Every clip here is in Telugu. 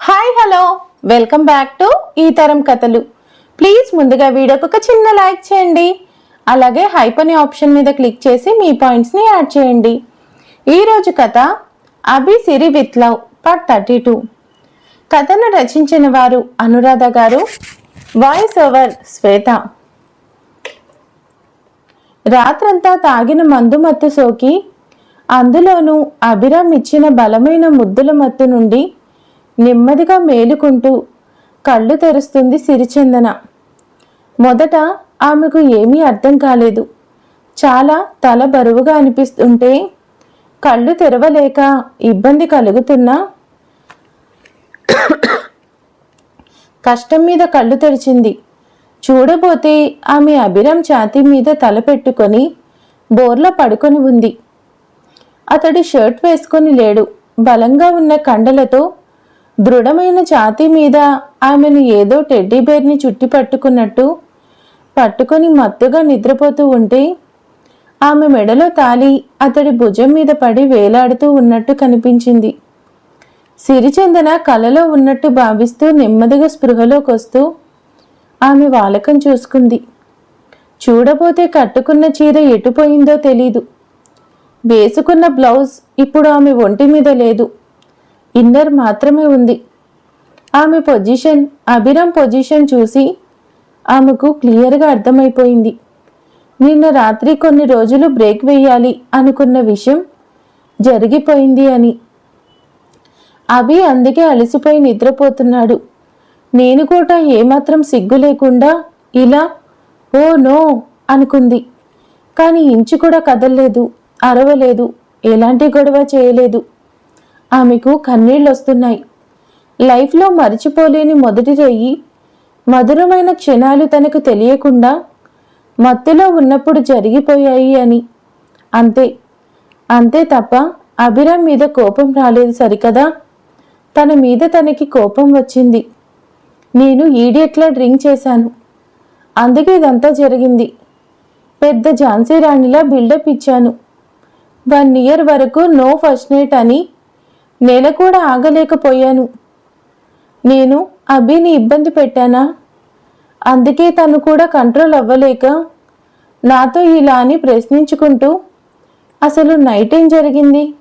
Hi hello welcome back to ఈ తరం కథలు ప్లీజ్ ముందుగా వీడియోకి ఒక చిన్న లైక్ చేయండి. అలాగే హైప్ అనే ఆప్షన్ మీద క్లిక్ చేసి మీ పాయింట్స్ని యాడ్ చేయండి. ఈరోజు కథ Abhi Siri with love part thirty two కథను రచించిన వారు అనురాధ గారు వాయిస్ ఓవర్ శ్వేత. రాత్రంతా తాగిన మందు మత్తు సోకి అందులోనూ అభిరామ్ ఇచ్చిన బలమైన ముద్దుల మత్తు నుండి నెమ్మదిగా మేలుకుంటూ కళ్ళు తెరుస్తుంది సిరిచందన. మొదట ఆమెకు ఏమీ అర్థం కాలేదు. చాలా తల బరువుగా అనిపిస్తుంటే కళ్ళు తెరవలేక ఇబ్బంది కలుగుతున్నా కష్టం మీద కళ్ళు తెరిచింది. చూడబోతే ఆమె అభిరం ఛాతీ మీద తల పెట్టుకొని బోర్లా పడుకొని ఉంది. అతడు షర్ట్ వేసుకొని లేడు. బలంగా ఉన్న కండలతో దృఢమైన ఛాతీ మీద ఆమెను ఏదో టెడ్డీబేర్ని చుట్టి పట్టుకున్నట్టు పట్టుకొని మత్తుగా నిద్రపోతూ ఉంటే ఆమె మెడలో తాలి అతడి భుజం మీద పడి వేలాడుతూ ఉన్నట్టు కనిపించింది. సిరిచందన కలలో ఉన్నట్టు భావిస్తూ నెమ్మదిగా స్పృహలోకి వస్తూ ఆమె వాలకం చూసుకుంది. చూడబోతే కట్టుకున్న చీర ఎటుపోయిందో తెలీదు. వేసుకున్న బ్లౌజ్ ఇప్పుడు ఆమె ఒంటి మీద లేదు. ఇన్నర్ మాత్రమే ఉంది. ఆమె పొజిషన్ అభిరామ్ పొజిషన్ చూసి ఆమెకు క్లియర్గా అర్థమైపోయింది. నిన్న రాత్రి కొన్ని రోజులు బ్రేక్ వేయాలి అనుకున్న విషయం జరిగిపోయింది అని. అభి అందుకే అలసిపోయి నిద్రపోతున్నాడు. నేను కూడా ఏమాత్రం సిగ్గు లేకుండా ఇలా ఓ నో అనుకుంది. కానీ ఇంచు కూడా కదలలేదు అరవలేదు ఎలాంటి గొడవ చేయలేదు. ఆమెకు కన్నీళ్ళు వస్తున్నాయి లైఫ్లో మరిచిపోలేని మొదటి రేయి మధురమైన క్షణాలు తనకు తెలియకుండా మత్తులో ఉన్నప్పుడు జరిగిపోయాయి అని. అంతే అంతే తప్ప అభిరామ్ మీద కోపం రాలేదు సరికదా? తన మీద తనకి కోపం వచ్చింది. నేను ఈడియట్లా డ్రింక్ చేశాను. అందుకే ఇదంతా జరిగింది. పెద్ద ఝాన్సీ రాణిలా బిల్డప్ ఇచ్చాను. వన్ ఇయర్ వరకు నో ఫస్ట్ నైట్ అని నేను కూడా ఆగలేకపోయాను. నేను అభిని ఇబ్బంది పెట్టానా? అందుకే తను కూడా కంట్రోల్ అవ్వలేక నాతో ఇలా అని ప్రశ్నించుకుంటూ అసలు నైట్ ఏం జరిగింది?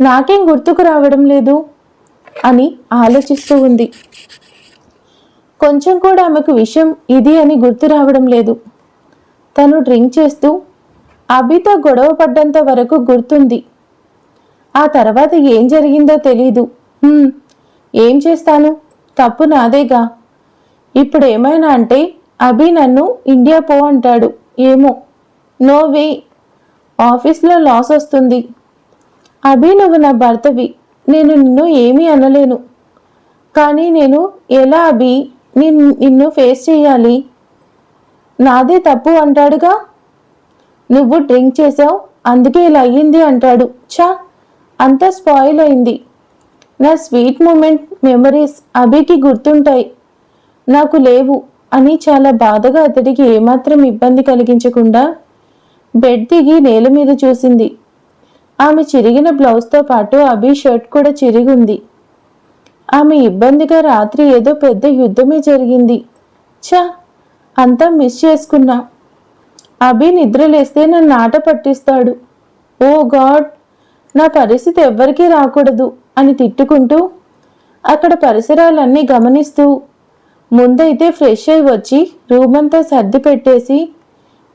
నాకేం గుర్తుకు రావడం లేదు? అని ఆలోచిస్తూ ఉంది. కొంచెం కూడా ఆమెకు విషయం ఇది అని గుర్తు రావడం లేదు. తను డ్రింక్ చేస్తూ అభితో గొడవ పడ్డంత వరకు గుర్తుంది. ఆ తర్వాత ఏం జరిగిందో తెలీదు. ఏం చేస్తాను? తప్పు నాదేగా. ఇప్పుడు ఏమైనా అంటే అభి నన్ను ఇండియా పో అంటాడు. ఏమో. No way. ఆఫీస్లో లాస్ వస్తుంది. అభి నువ్వు నా భర్తవి. నేను నిన్ను ఏమీ అనలేను. కానీ నేను ఎలా అభి? నిన్ నిన్ను ఫేస్ చేయాలి? నాదే తప్పు అంటాడుగా? నువ్వు డ్రింక్ చేసావు అందుకే ఇలా అయ్యింది అంటాడు. చా అంతా స్పాయిల్ అయింది. నా స్వీట్ మూమెంట్ మెమరీస్ అభికి గుర్తుంటాయి. నాకు లేవు అని చాలా బాధగా అతడికి ఏమాత్రం ఇబ్బంది కలిగించకుండా బెడ్ దిగి నేల మీద చూసింది. ఆమె చిరిగిన బ్లౌజ్తో పాటు అభి షర్ట్ కూడా చిరిగుంది ఆమె ఇబ్బందిగా రాత్రి ఏదో పెద్ద యుద్ధమే జరిగింది. ఛా! అంతా మిస్ చేసుకున్నా. అభి నిద్రలేస్తే నన్ను ఆట పట్టిస్తాడు. ఓ గాడ్! నా పరిస్థితి ఎవ్వరికీ రాకూడదు అని తిట్టుకుంటూ అక్కడ పరిసరాలన్నీ గమనిస్తూ ముందైతే ఫ్రెష్ అయి వచ్చి రూమంతా సర్ది పెట్టేసి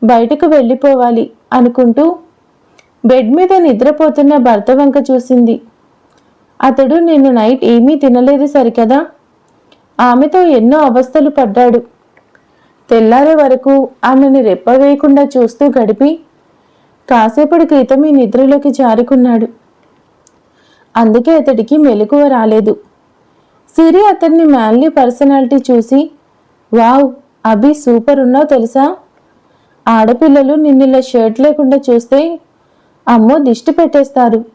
బయటకు వెళ్ళిపోవాలి అనుకుంటూ బెడ్ మీద నిద్రపోతున్న భర్త వంక చూసింది. అతడు నిన్ను నైట్ ఏమీ తినలేదు సరికదా? ఆమెతో ఎన్నో అవస్థలు పడ్డాడు. తెల్లారే వరకు ఆమెను రెప్పవేయకుండా చూస్తూ గడిపి కాసేపటి క్రితం ఈ నిద్రలోకి జారుకున్నాడు. అందుకే అతడికి మెలకువ రాలేదు. సిరి అతన్ని మ్యాన్లీ పర్సనాలిటీ చూసి వావ్ అభి సూపర్ ఉన్నావు తెలుసా? ఆడపిల్లలు నిన్నిలా షర్ట్ లేకుండా చూస్తే అమ్మో దిష్టి పెట్టేస్తారు.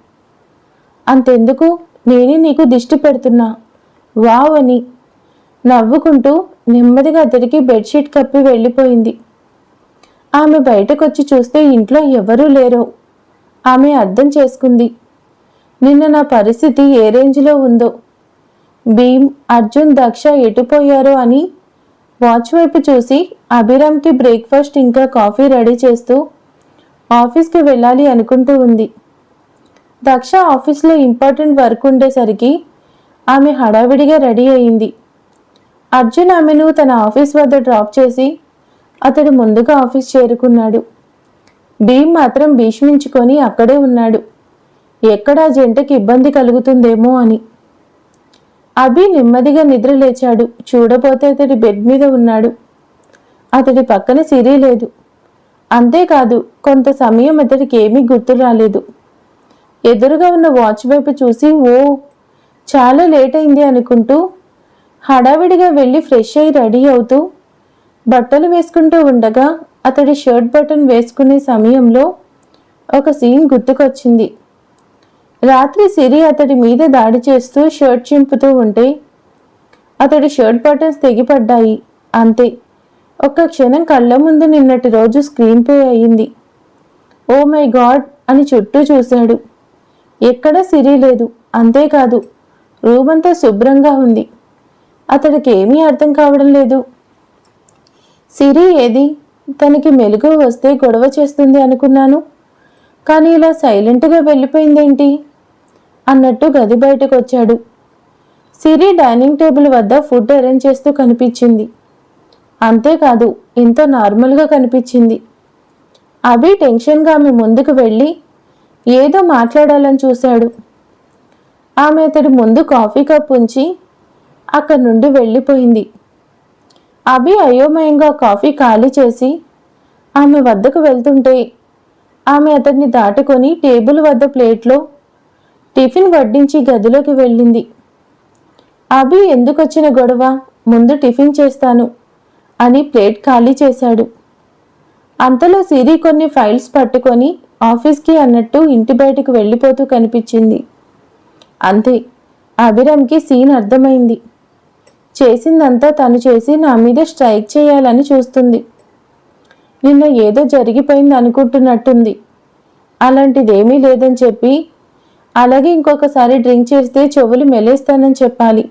అంతెందుకు? నేనే నీకు దిష్టి పెడుతున్నా. వావ్ అని నవ్వుకుంటూ నెమ్మదిగా అతడికి బెడ్షీట్ కప్పి వెళ్ళిపోయింది. ఆమె బయటకొచ్చి చూస్తే ఇంట్లో ఎవరూ లేరు. ఆమె అర్థం చేసుకుంది. నిన్న నా పరిస్థితి ఏ రేంజ్లో ఉందో? భీమ్ అర్జున్ దక్ష ఎటుపోయారో అని వాచ్ వైపు చూసి అభిరామ్కి బ్రేక్ఫాస్ట్ ఇంకా కాఫీ రెడీ చేస్తూ ఆఫీస్కి వెళ్ళాలి అనుకుంటూ ఉంది. దక్ష ఆఫీస్లో ఇంపార్టెంట్ వర్క్ ఉండేసరికి ఆమె హడావిడిగా రెడీ అయింది. అర్జున్ ఆమెను తన ఆఫీస్ వద్ద డ్రాప్ చేసి అతడు ముందుగా ఆఫీస్ చేరుకున్నాడు. భీమ్ మాత్రం భీష్మించుకొని అక్కడే ఉన్నాడు. ఎక్కడ జంటకి ఇబ్బంది కలుగుతుందేమో అని. అభి నెమ్మదిగా నిద్ర లేచాడు. చూడబోతే అతడి బెడ్ మీద ఉన్నాడు. అతడి పక్కన సిరి లేదు. అంతేకాదు కొంత సమయం అతడికి ఏమీ గుర్తు రాలేదు. ఎదురుగా ఉన్న వాచ్ వైపు చూసి ఓ చాలా లేట్ అయింది అనుకుంటూ హడావిడిగా వెళ్ళి ఫ్రెష్ అయి రెడీ అవుతూ బట్టలు వేసుకుంటూ ఉండగా అతడి షర్ట్ బటన్ వేసుకునే సమయంలో ఒక సీన్ గుర్తుకొచ్చింది. రాత్రి సిరి అతడి మీద దాడి చేస్తూ షర్ట్ చింపుతూ ఉంటే అతడి షర్ట్ బటన్స్ తెగిపడ్డాయి. అంతే. ఒక్క క్షణం కళ్ళ ముందు నిన్నటి రోజు స్క్రీన్ పే అయ్యింది ఓ మై గాడ్ అని చుట్టూ చూశాడు. ఎక్కడ సిరి లేదు. అంతేకాదు రూమంతా శుభ్రంగా ఉంది. అతడికి ఏమీ అర్థం కావడం లేదు. సిరి ఏది? తనకి మెలుగు వస్తే గొడవ చేస్తుంది అనుకున్నాను. కానీ ఇలా సైలెంట్గా వెళ్ళిపోయిందేంటి? అన్నట్టు గది బయటకు వచ్చాడు సిరి డైనింగ్ టేబుల్ వద్ద ఫుడ్ అరేంజ్ చేస్తూ కనిపించింది. అంతేకాదు ఎంతో నార్మల్గా కనిపించింది. అభి టెన్షన్గా ఆమె ముందుకు వెళ్ళి ఏదో మాట్లాడాలని చూశాడు. ఆమె అతడి ముందు కాఫీ కప్ ఉంచి అక్కడి నుండి వెళ్ళిపోయింది. అభి అయోమయంగా కాఫీ ఖాళీ చేసి ఆమె వద్దకు వెళ్తుంటే ఆమె అతన్ని దాటుకొని టేబుల్ వద్ద ప్లేట్లో టిఫిన్ వడ్డించి గదిలోకి వెళ్ళింది. అభి ఎందుకొచ్చిన గొడవ? ముందు టిఫిన్ చేస్తాను అని ప్లేట్ ఖాళీ చేశాడు. అంతలో సిరి కొన్ని ఫైల్స్ పట్టుకొని ఆఫీస్కి అన్నట్టు ఇంటి బయటకు వెళ్ళిపోతూ కనిపించింది. అంతే అభిరామ్కి సీన్ అర్థమైంది. చేసిందంతా తను చేసి నా మీద స్ట్రైక్ చేయాలని చూస్తుంది. నిన్న ఏదో జరిగిపోయింది అనుకుంటున్నట్టుంది. అలాంటిదేమీ లేదని చెప్పి అలాగే ఇంకొకసారి డ్రింక్ చేస్తే చెవులు మెలేస్తానని చెప్పాలి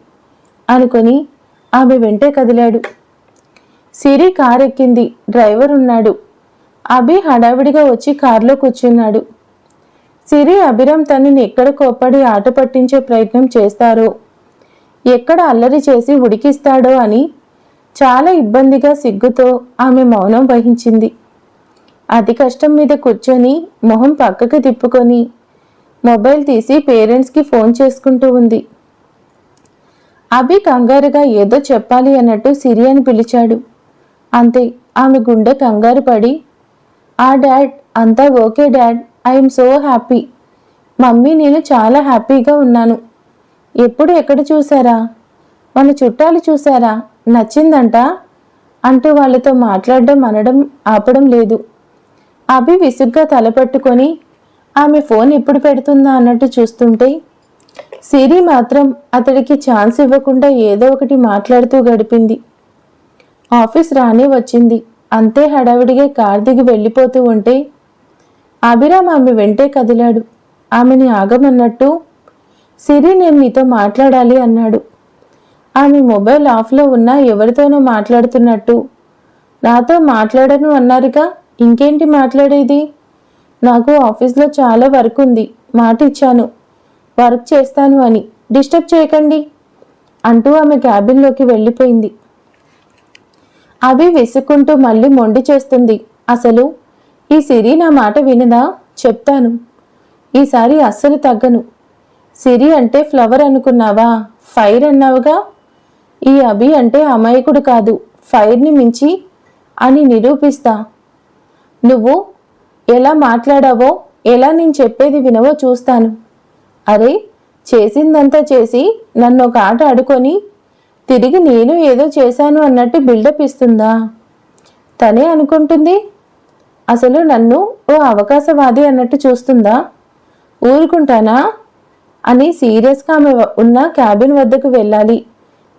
అనుకొని ఆమె వెంటే కదిలాడు. సిరి కారు ఎక్కింది డ్రైవర్ ఉన్నాడు. అభి హడావిడిగా వచ్చి కారులో కూర్చున్నాడు. సిరి అభిరామ్ తనని ఎక్కడ కోప్పడి ఆట పట్టించే ప్రయత్నం చేస్తారో ఎక్కడ అల్లరి చేసి ఉడికిస్తాడో అని చాలా ఇబ్బందిగా సిగ్గుతో ఆమె మౌనం వహించింది. అతి కష్టం మీద కూర్చొని మొహం పక్కకి తిప్పుకొని మొబైల్ తీసి పేరెంట్స్కి ఫోన్ చేసుకుంటూ ఉంది. అభి కంగారుగా ఏదో చెప్పాలి అన్నట్టు సిరియాని అని పిలిచాడు. అంతే ఆమె గుండె కంగారు పడి ఆ డాడ్ అంతా okay dad I'm so happy. Mummy నేను చాలా హ్యాపీగా ఉన్నాను. ఎప్పుడు ఎక్కడ చూసారా మన చుట్టాలు చూసారా నచ్చిందంట? అంటూ వాళ్ళతో మాట్లాడడం అనడం ఆపడం లేదు. అభి విసుగ్గా తలపట్టుకొని ఆమె ఫోన్ ఎప్పుడు పెడుతుందా అన్నట్టు చూస్తుంటే సిరి మాత్రం అతడికి ఛాన్స్ ఇవ్వకుండా ఏదో ఒకటి మాట్లాడుతూ గడిపింది. ఆఫీస్ రానే వచ్చింది. అంతే హడావిడిగా కార్ దిగి వెళ్ళిపోతూ ఉంటే అభిరామ్ ఆమె వెంటే కదిలాడు. ఆమెని ఆగమన్నట్టు సిరి నేను మీతో మాట్లాడాలి అన్నాడు. ఆమె మొబైల్ ఆఫ్లో ఉన్నా ఎవరితోనో మాట్లాడుతున్నట్టు. నాతో మాట్లాడను అన్నారుగా ఇంకేంటి మాట్లాడేది నాకు ఆఫీస్లో చాలా వర్క్ ఉంది మాట ఇచ్చాను. వర్క్ చేస్తాను అని డిస్టర్బ్ చేయకండి అంటూ ఆమె క్యాబిన్లోకి వెళ్ళిపోయింది. అవి విసుక్కుంటూ మళ్ళీ మొండి చేస్తుంది అసలు ఈ సిరి నా మాట వినదా? చెప్తాను. ఈసారి అస్సలు తగ్గను. సిరి అంటే ఫ్లవర్ అనుకున్నావా? ఫైర్ అన్నావుగా? ఈ అభి అంటే అమాయకుడు కాదు ఫైర్ని మించి అని నిరూపిస్తా. నువ్వు ఎలా మాట్లాడావో ఎలా నేను చెప్పేది వినవో చూస్తాను. అరే చేసిందంతా చేసి నన్ను ఒక ఆట ఆడుకొని తిరిగి నేను ఏదో చేశాను అన్నట్టు బిల్డప్ ఇస్తుందా? తనే అనుకుంటుంది. అసలు నన్ను ఓ అవకాశవాది అన్నట్టు చూస్తుందా? ఊరుకుంటానా? అని సీరియస్గా ఆమె ఉన్న క్యాబిన్ వద్దకు వెళ్ళాలి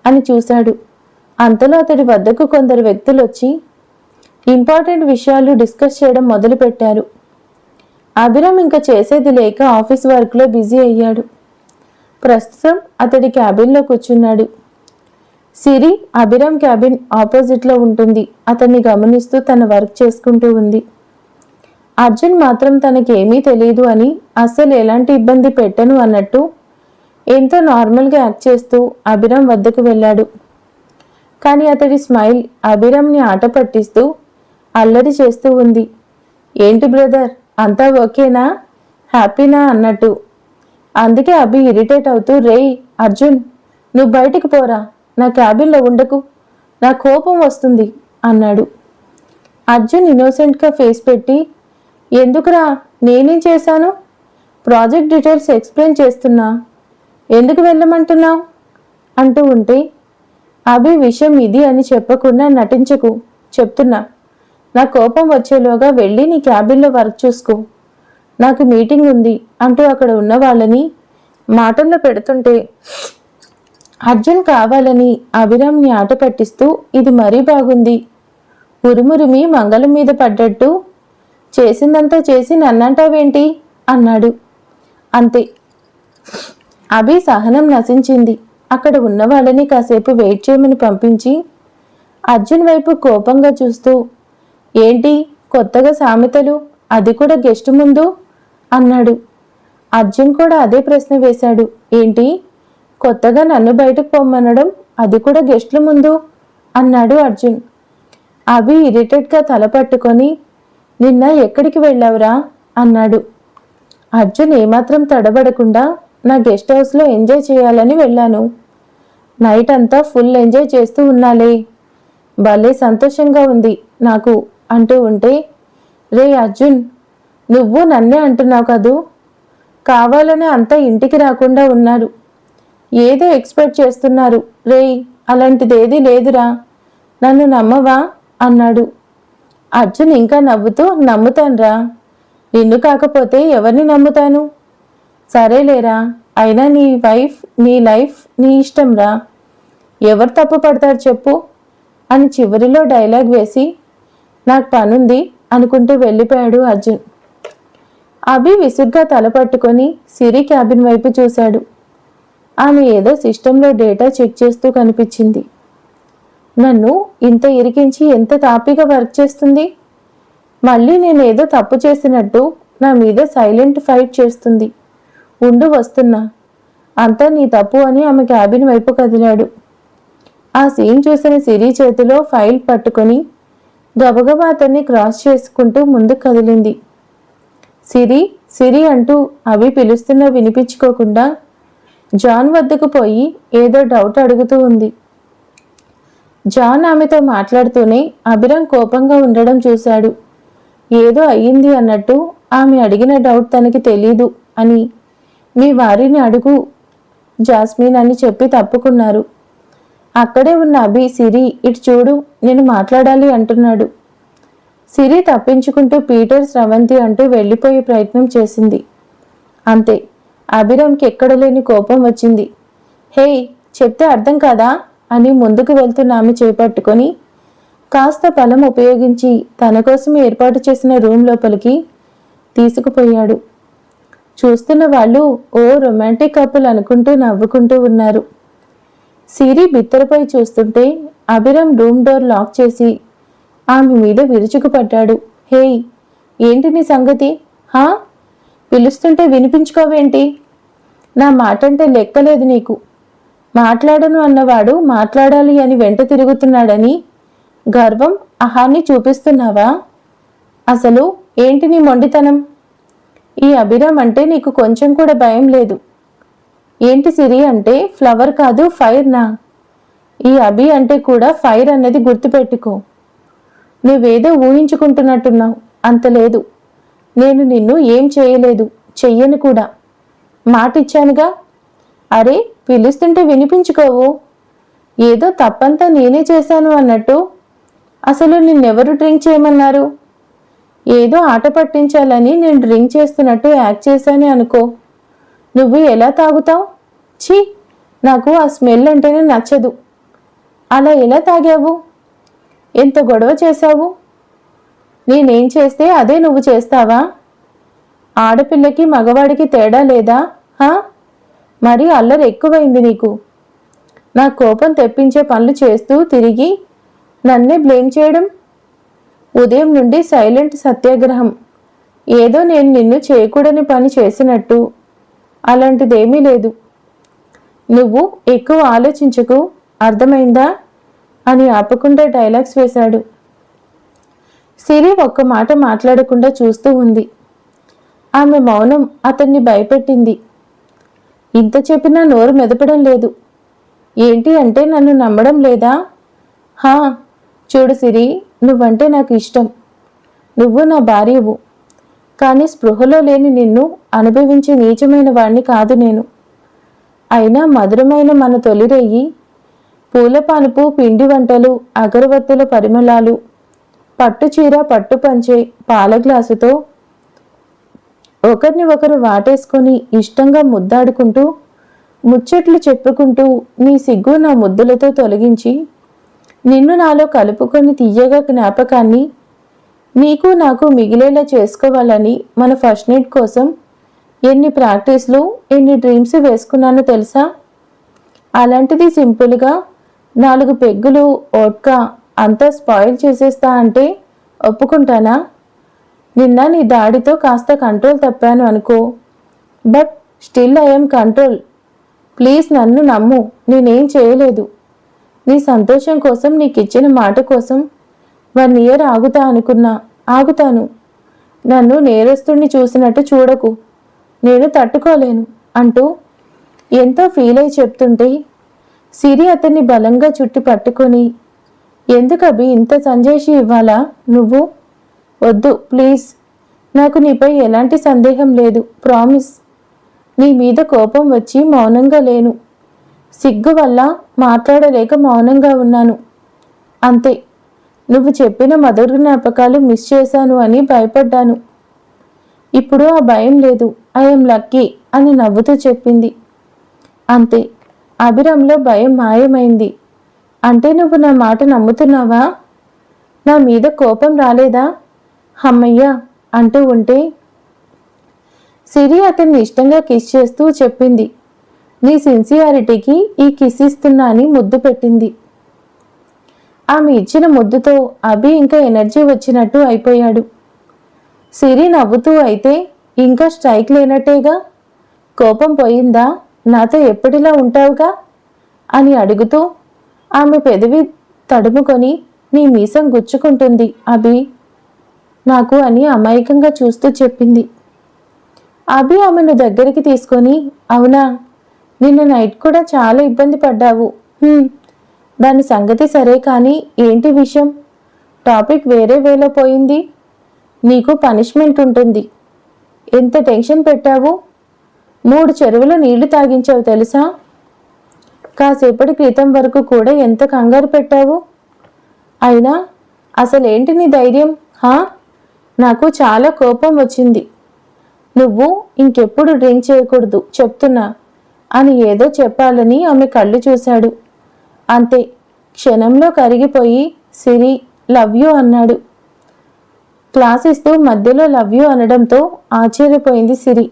అని చూశాడు. అంతలో అతడి వద్దకు కొందరు వ్యక్తులు వచ్చి ఇంపార్టెంట్ విషయాలు డిస్కస్ చేయడం మొదలుపెట్టారు. అభిరామ్ ఇంకా చేసేది లేక ఆఫీస్ వర్క్లో బిజీ అయ్యాడు. ప్రస్తుతం అతడి క్యాబిన్లో కూర్చున్నాడు. సిరి అభిరామ్ క్యాబిన్ ఆపోజిట్లో ఉంటుంది. అతన్ని గమనిస్తూ తన వర్క్ చేసుకుంటూ ఉంది. అర్జున్ మాత్రం తనకేమీ తెలియదు అని అస్సలు ఎలాంటి ఇబ్బంది పెట్టను అన్నట్టు ఎంతో నార్మల్గా యాక్ట్ చేస్తూ అభిరామ్ వద్దకు వెళ్ళాడు. కానీ అతడి స్మైల్ అభిరామ్ని ఆట పట్టిస్తూ అల్లరి చేస్తూ ఉంది. ఏంటి బ్రదర్ అంతా ఓకేనా? హ్యాపీనా? అన్నట్టు. అందుకే అభి ఇరిటేట్ అవుతూ రేయ్ అర్జున్ నువ్వు బయటికి పోరా. నా క్యాబిన్లో ఉండకు. నా కోపం వస్తుంది అన్నాడు. అర్జున్ ఇన్నోసెంట్గా ఫేస్ పెట్టి ఎందుకురా? నేనేం చేశాను? ప్రాజెక్ట్ డీటెయిల్స్ ఎక్స్ప్లెయిన్ చేస్తున్నా. ఎందుకు వెళ్ళమంటున్నావు? అంటూ ఉంటే అభి విషయం ఇది అని చెప్పకుండా నటించకు చెప్తున్నా. నా కోపం వచ్చేలోగా వెళ్ళి నీ క్యాబిన్లో వర్క్ చూసుకో. నాకు మీటింగ్ ఉంది అంటూ అక్కడ ఉన్న వాళ్ళని మాటల్లో పెడుతుంటే అర్జున్ కావాలని అభిరామ్ని ఆట పట్టిస్తూ ఇది మరీ బాగుంది. ఉరుమురిమి మంగళం మీద పడ్డట్టు చేసిందంతా చేసి నన్నంటావేంటి? అన్నాడు. అంతే. అభి సహనం నశించింది. అక్కడ ఉన్న వాళ్ళని కాసేపు వెయిట్ చేయమని పంపించి అర్జున్ వైపు కోపంగా చూస్తూ ఏంటి? కొత్తగా సామెతలు? అది కూడా గెస్ట్ ముందు? అన్నాడు. అర్జున్ కూడా అదే ప్రశ్న వేశాడు. ఏంటి? కొత్తగా నన్ను బయటకు పొమ్మనడం అది కూడా గెస్ట్ల ముందు? అన్నాడు అర్జున్. అభి ఇరిటేట్గా తల పట్టుకొని నిన్న ఎక్కడికి వెళ్ళావురా? అన్నాడు. అర్జున్ ఏమాత్రం తడబడకుండా నా గెస్ట్ హౌస్లో ఎంజాయ్ చేయాలని వెళ్ళాను. నైట్ అంతా ఫుల్ ఎంజాయ్ చేస్తూ ఉన్నాలే. భలే సంతోషంగా ఉంది నాకు అంటూ ఉంటే రే అర్జున్ నువ్వు నన్నే అంటున్నావు కదూ? కావాలని అంతా ఇంటికి రాకుండా ఉన్నారు. ఏదో ఎక్స్పెక్ట్ చేస్తున్నారు. రేయ్ అలాంటిదేదీ లేదురా. నన్ను నమ్మవా? అన్నాడు. అర్జున్ ఇంకా నవ్వుతూ నమ్ముతాన్రా. నిన్ను కాకపోతే ఎవరిని నమ్ముతాను? సరేలేరా. అయినా నీ వైఫ్ నీ లైఫ్ నీ ఇష్టంరా. ఎవరు తప్పు పడతారు చెప్పు అని చివరిలో డైలాగ్ వేసి నాకు పనుంది అనుకుంటూ వెళ్ళిపోయాడు అర్జున్. అభి విసుగ్గా తల పట్టుకొని సిరి క్యాబిన్ వైపు చూశాడు. ఆమె ఏదో సిస్టంలో డేటా చెక్ చేస్తూ కనిపించింది. నన్ను ఇంత ఇరికించి ఎంత తాపిగా వర్క్ చేస్తుంది? మళ్ళీ నేను ఏదో తప్పు చేసినట్టు నా మీద సైలెంట్ ఫైట్ చేస్తుంది. ఉండు వస్తున్నా. అంతా నీ తప్పు అని ఆమె క్యాబిన్ వైపు కదిలాడు. ఆ సీన్ చూసిన సిరి చేతిలో ఫైల్ పట్టుకొని గబగబా అతన్ని క్రాస్ చేసుకుంటూ ముందుకు కదిలింది. సిరి సిరి అంటూ అవి పిలుస్తున్నా వినిపించుకోకుండా జాన్ వద్దకు పోయి ఏదో డౌట్ అడుగుతూ ఉంది. జాన్ ఆమెతో మాట్లాడుతూనే అభిరామ్ కోపంగా ఉండడం చూశాడు. ఏదో అయ్యింది అన్నట్టు ఆమె అడిగిన డౌట్ తనకి తెలీదు అని. మీ వారిని అడుగు. జాస్మిన్ అని చెప్పి తప్పుకున్నారు. అక్కడే ఉన్న అభి సిరి ఇటు చూడు నేను మాట్లాడాలి అంటున్నాడు. సిరి తప్పించుకుంటూ పీటర్ స్రవంతి అంటూ వెళ్ళిపోయే ప్రయత్నం చేసింది. అంతే అభిరామ్కి ఎక్కడ లేని కోపం వచ్చింది. హేయ్ చెప్తే అర్థం కాదా? అని ముందుకు వెళ్తున్న ఆమె చేపట్టుకొని కాస్త బలం ఉపయోగించి తన కోసం ఏర్పాటు చేసిన రూమ్ లోపలికి తీసుకుపోయాడు. చూస్తున్న వాళ్ళు ఓ రొమాంటిక్ కపుల్ అనుకుంటూ నవ్వుకుంటూ ఉన్నారు. సిరి బిత్తరపై చూస్తుంటే అభిరామ్ రూమ్ డోర్ లాక్ చేసి ఆమె మీద విరుచుకుపడ్డాడు హేయ్ ఏంటి నీ సంగతి? హా? పిలుస్తుంటే వినిపించుకోవేంటి? నా మాట అంటే లెక్కలేదు నీకు. మాట్లాడను అన్నవాడు మాట్లాడాలి అని వెంట తిరుగుతున్నాడని గర్వం అహాన్ని చూపిస్తున్నావా? అసలు ఏంటి నీ మొండితనం? ఈ అభిరామ్ అంటే నీకు కొంచెం కూడా భయం లేదు. ఏంటి సిరి అంటే ఫ్లవర్ కాదు ఫైర్ నా? ఈ అభి అంటే కూడా ఫైర్ అన్నది గుర్తుపెట్టుకో. నువ్వేదో ఊహించుకుంటున్నట్టున్నావు అంత లేదు. నేను నిన్ను ఏం చేయలేదు చెయ్యను కూడా. మాటిచ్చానుగా అరే పిలుస్తుంటే వినిపించుకోవు. ఏదో తప్పంతా నేనే చేశాను అన్నట్టు. అసలు నిన్నెవరు డ్రింక్ చేయమన్నారు? ఏదో ఆట పట్టించాలని నేను డ్రింక్ చేస్తున్నట్టు యాక్ట్ చేశానే అనుకో. నువ్వు ఎలా తాగుతావు? ఛీ నాకు ఆ స్మెల్ అంటేనే నచ్చదు. అలా ఎలా తాగావు? ఎంత గొడవ చేశావు? నేనేం చేస్తే అదే నువ్వు చేస్తావా? ఆడపిల్లకి మగవాడికి తేడా లేదా? హా? మరీ అల్లరి ఎక్కువైంది నీకు. నా కోపం తెప్పించే పనులు చేస్తూ తిరిగి నన్నే బ్లేమ్ చేయడం? ఉదయం నుండి సైలెంట్ సత్యాగ్రహం. ఏదో నేను నిన్ను చేయకూడని పని చేసినట్టు. అలాంటిదేమీ లేదు. నువ్వు ఎక్కువ ఆలోచించకు అర్థమైందా? అని ఆపకుండా డైలాగ్స్ వేశాడు. సిరి ఒక్క మాట మాట్లాడకుండా చూస్తూ ఉంది. ఆమె మౌనం అతన్ని భయపెట్టింది. ఇంత చెప్పినా నోరు మెదపడం లేదు. ఏంటి అంటే నన్ను నమ్మడం లేదా? హా చూడు సిరి నువ్వంటే నాకు ఇష్టం నువ్వు నా భార్యవు. కానీ స్పృహలో లేని నిన్ను అనుభవించే నీచమైన వాణ్ణి కాదు నేను. అయినా మధురమైన మన తొలిరేయి పూల పానుపు పిండి వంటలు అగరవత్తుల పరిమళాలు పట్టు చీర పట్టు పంచే పాల గ్లాసుతో ఒకరిని ఒకరు వాటేసుకొని ఇష్టంగా ముద్దాడుకుంటూ ముచ్చట్లు చెప్పుకుంటూ నీ సిగ్గు నా ముద్దులతో తొలగించి నిన్ను నాలో కలుపుకొని తీయగా జ్ఞాపకాన్ని నీకు నాకు మిగిలేలా చేసుకోవాలని మన ఫస్ట్ నైట్ కోసం ఎన్ని ప్రాక్టీస్లు ఎన్ని డ్రీమ్స్ వేసుకున్నానో తెలుసా? అలాంటిది సింపుల్గా నాలుగు పెగ్గులు ఓట్కా అంతా స్పాయిల్ చేసేస్తా అంటే ఒప్పుకుంటానా? నిన్న నీ దాడితో కాస్త కంట్రోల్ తప్పాను అనుకో. But still I'm control. Please నన్ను నమ్ము. నేనేం చేయలేదు. నీ సంతోషం కోసం నీకు ఇచ్చిన మాట కోసం వన్ ఇయర్ ఆగుతా అనుకున్నా. ఆగుతాను. నన్ను నేరస్తుణ్ణి చూసినట్టు చూడకు. నేను తట్టుకోలేను అంటూ ఎంతో ఫీల్ అయి చెప్తుంటే సిరి అతన్ని బలంగా చుట్టి పట్టుకొని ఎందుకు ఇంత సంజేషి ఇవ్వాలా? నువ్వు వద్దు ప్లీజ్. నాకు నీపై ఎలాంటి సందేహం లేదు ప్రామిస్. నీ మీద కోపం వచ్చి మౌనంగా లేను. సిగ్గు వల్ల మాట్లాడలేక మౌనంగా ఉన్నాను. అంతే. నువ్వు చెప్పిన మధుర జ్ఞాపకాలు మిస్ చేశాను అని భయపడ్డాను. ఇప్పుడు ఆ భయం లేదు. ఐఎమ్ లక్కీ అని నవ్వుతూ చెప్పింది. అంతే. అభిరంలో భయం మాయమైంది. అంటే నువ్వు నా మాట నమ్ముతున్నావా? నా మీద కోపం రాలేదా? హమ్మయ్య అంటూ ఉంటే సిరి అతన్ని ఇష్టంగా కిస్ చేస్తూ చెప్పింది. నీ సిన్సియారిటీకి ఈ కిస్ ఇస్తున్నా అని ముద్దు పెట్టింది. ఆమె ఇచ్చిన ముద్దుతో అభి ఇంకా ఎనర్జీ వచ్చినట్టు అయిపోయాడు. సిరి నవ్వుతూ అయితే ఇంకా స్ట్రైక్ లేనట్టేగా? కోపం పోయిందా? నాతో ఎప్పటిలా ఉంటావుగా? అని అడుగుతూ ఆమె పెదవి తడుముకొని నీ మీసం గుచ్చుకుంటుంది అభి. నాకు అని అమాయకంగా చూస్తూ చెప్పింది. అభి ఆమెను దగ్గరికి తీసుకొని అవునా? నిన్న నైట్ కూడా చాలా ఇబ్బంది పడ్డావు. దాని సంగతి సరే కానీ ఏంటి విషయం? టాపిక్ వేరే వేలో పోయింది. నీకు పనిష్మెంట్ ఉంటుంది. ఎంత టెన్షన్ పెట్టావు? మూడు చెరువులు నీళ్ళు తాగించావు తెలుసా? కాసేపటి క్రితం వరకు కూడా ఎంత కంగారు పెట్టావు? అయినా అసలేంటి నీ ధైర్యం? హా? నాకు చాలా కోపం వచ్చింది. నువ్వు ఇంకెప్పుడు డ్రింక్ చేయకూడదు చెప్తున్నా అని ఏదో చెప్పాలని ఆమె కళ్ళు చూశాడు. అంతే క్షణంలో కరిగిపోయి సిరి లవ్ యూ అన్నాడు. క్లాస్ ఇస్తూ మధ్యలో లవ్ యూ అనడంతో ఆశ్చర్యపోయింది సిరి.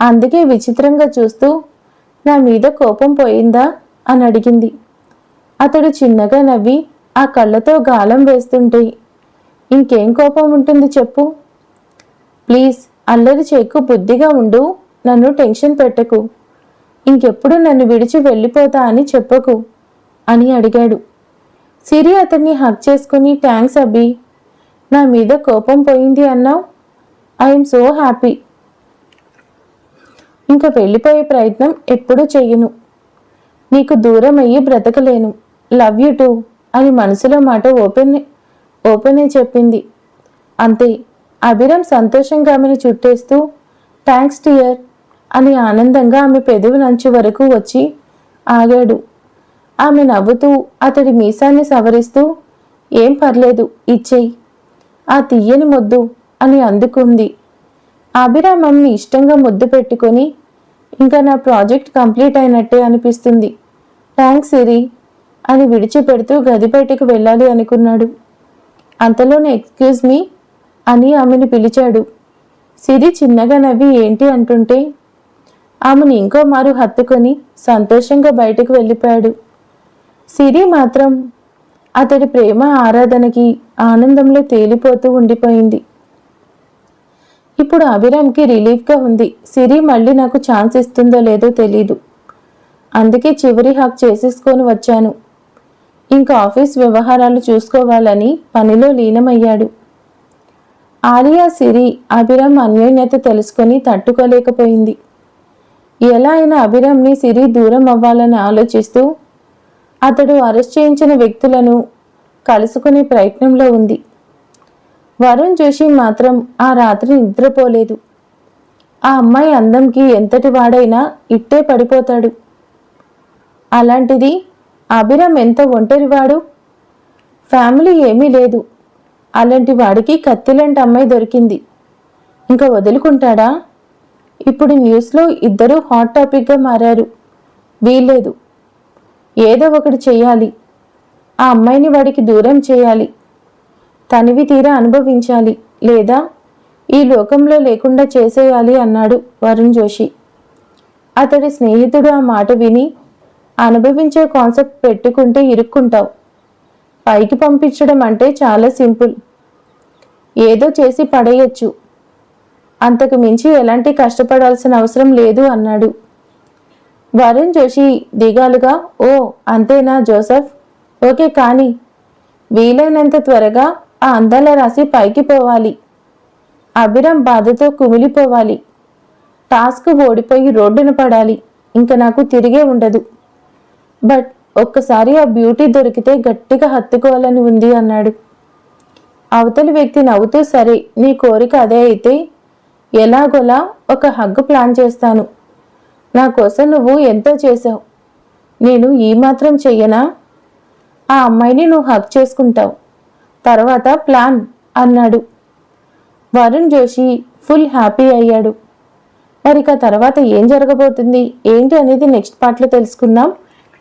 అందుకే విచిత్రంగా చూస్తూ నా మీద కోపం పోయిందా? అని అడిగింది. అతడు చిన్నగా నవ్వి ఆ కళ్ళతో గాలం వేస్తుంటే ఇంకేం కోపం ఉంటుంది చెప్పు. ప్లీజ్ అల్లరి చేయకు బుద్ధిగా ఉండు. నన్ను టెన్షన్ పెట్టకు. ఇంకెప్పుడు నన్ను విడిచి వెళ్ళిపోతా అని చెప్పకు అని అడిగాడు. సిరి అతన్ని హక్ చేసుకుని థ్యాంక్స్ అబ్బి. నా మీద కోపం పోయింది అన్నావు. I'm so happy. ఇంకా వెళ్ళిపోయే ప్రయత్నం ఎప్పుడూ చెయ్యను. నీకు దూరం అయ్యి బ్రతకలేను. లవ్ యు టూ అని మనసులో మాట ఓపెన్ ఓపెనే చెప్పింది. అంతే. అభిరామ్ సంతోషంగా ఆమెను చుట్టేస్తూ థ్యాంక్స్ టియర్ అని ఆనందంగా ఆమె పెదవి నంచు వరకు వచ్చి ఆగాడు. ఆమె నవ్వుతూ అతడి మీసాన్ని సవరిస్తూ ఏం పర్లేదు ఇచ్చేయి. ఆ తీయని ముద్దు అని అందుకుంది. అభిరామ్ ఆమెని ఇష్టంగా ముద్దు పెట్టుకొని ఇంకా నా ప్రాజెక్ట్ కంప్లీట్ అయినట్టే అనిపిస్తుంది. థ్యాంక్స్ సిరి అని విడిచిపెడుతూ గది బయటకు వెళ్ళాలి అనుకున్నాడు. అంతలోనే ఎక్స్క్యూజ్ మీ అని ఆమెను పిలిచాడు. సిరి చిన్నగా నవ్వి ఏంటి? అంటుంటే ఆమెను ఇంకో మారు హత్తుకొని సంతోషంగా బయటకు వెళ్ళిపోయాడు. సిరి మాత్రం అతడి ప్రేమ ఆరాధనకి ఆనందంలో తేలిపోతూ ఉండిపోయింది. ఇప్పుడు అభిరామ్కి రిలీఫ్గా ఉంది. సిరి మళ్ళీ నాకు ఛాన్స్ ఇస్తుందో లేదో తెలీదు. అందుకే చివరి హాక్ చేసేసుకొని వచ్చాను. ఇంకా ఆఫీస్ వ్యవహారాలు చూసుకోవాలని పనిలో లీనమయ్యాడు. ఆలియా సిరి అభిరామ్ అన్యోన్యత తెలుసుకొని తట్టుకోలేకపోయింది. ఎలా అయినా అభిరామ్ని సిరి దూరం అవ్వాలని ఆలోచిస్తూ అతడు అరెస్ట్ చేయించిన వ్యక్తులను కలుసుకునే ప్రయత్నంలో ఉంది. వరుణ్ జోషి మాత్రం ఆ రాత్రి నిద్రపోలేదు. ఆ అమ్మాయి అందంకి ఎంతటి వాడైనా ఇట్టే పడిపోతాడు. అలాంటిది అభిరామ్ ఎంత ఒంటరివాడు? ఫ్యామిలీ ఏమీ లేదు. అలాంటి వాడికి కత్తిలాంటి అమ్మాయి దొరికింది. ఇంకా వదులుకుంటాడా? ఇప్పుడు న్యూస్లో ఇద్దరూ హాట్ టాపిక్గా మారారు. వీల్లేదు. ఏదో ఒకటి చేయాలి. ఆ అమ్మాయిని వాడికి దూరం చేయాలి. తనివి తీరా అనుభవించాలి. లేదా ఈ లోకంలో లేకుండా చేసేయాలి అన్నాడు వరుణ్ జోషి. అతడి స్నేహితుడు ఆ మాట విని అనుభవించే కాన్సెప్ట్ పెట్టుకుంటే ఇరుక్కుంటావు. పైకి పంపించడం అంటే చాలా సింపుల్. ఏదో చేసి పడేయచ్చు. అంతకు మించి ఎలాంటి కష్టపడాల్సిన అవసరం లేదు అన్నాడు. వరుణ్ జోషి దిగాలుగా ఓ అంతేనా జోసఫ్? ఓకే కానీ వీలైనంత త్వరగా ఆ అందాల రాసి పైకి పోవాలి. అభిరామ్ బాధతో కుమిలిపోవాలి. టాస్క్ ఓడిపోయి రోడ్డున పడాలి. ఇంక నాకు తిరిగే ఉండదు. బట్ ఒక్కసారి ఆ బ్యూటీ దొరికితే గట్టిగా హత్తుకోవాలని ఉంది అన్నాడు. అవతలి వ్యక్తి నవ్వుతూ సరే నీ కోరిక అదే అయితే ఎలాగోలా ఒక హగ్గు ప్లాన్ చేస్తాను. నా కోసం నువ్వు ఎంతో చేసావు నేను ఈ మాత్రం చెయ్యనా? ఆ అమ్మాయిని నువ్వు హగ్ చేసుకుంటావు. తర్వాత ప్లాన్ అన్నాడు. వరుణ్ జోషి ఫుల్ హ్యాపీ అయ్యాడు. మరి తర్వాత ఏం జరగబోతుంది? ఏంటి అనేది నెక్స్ట్ పార్ట్లో తెలుసుకుందాం.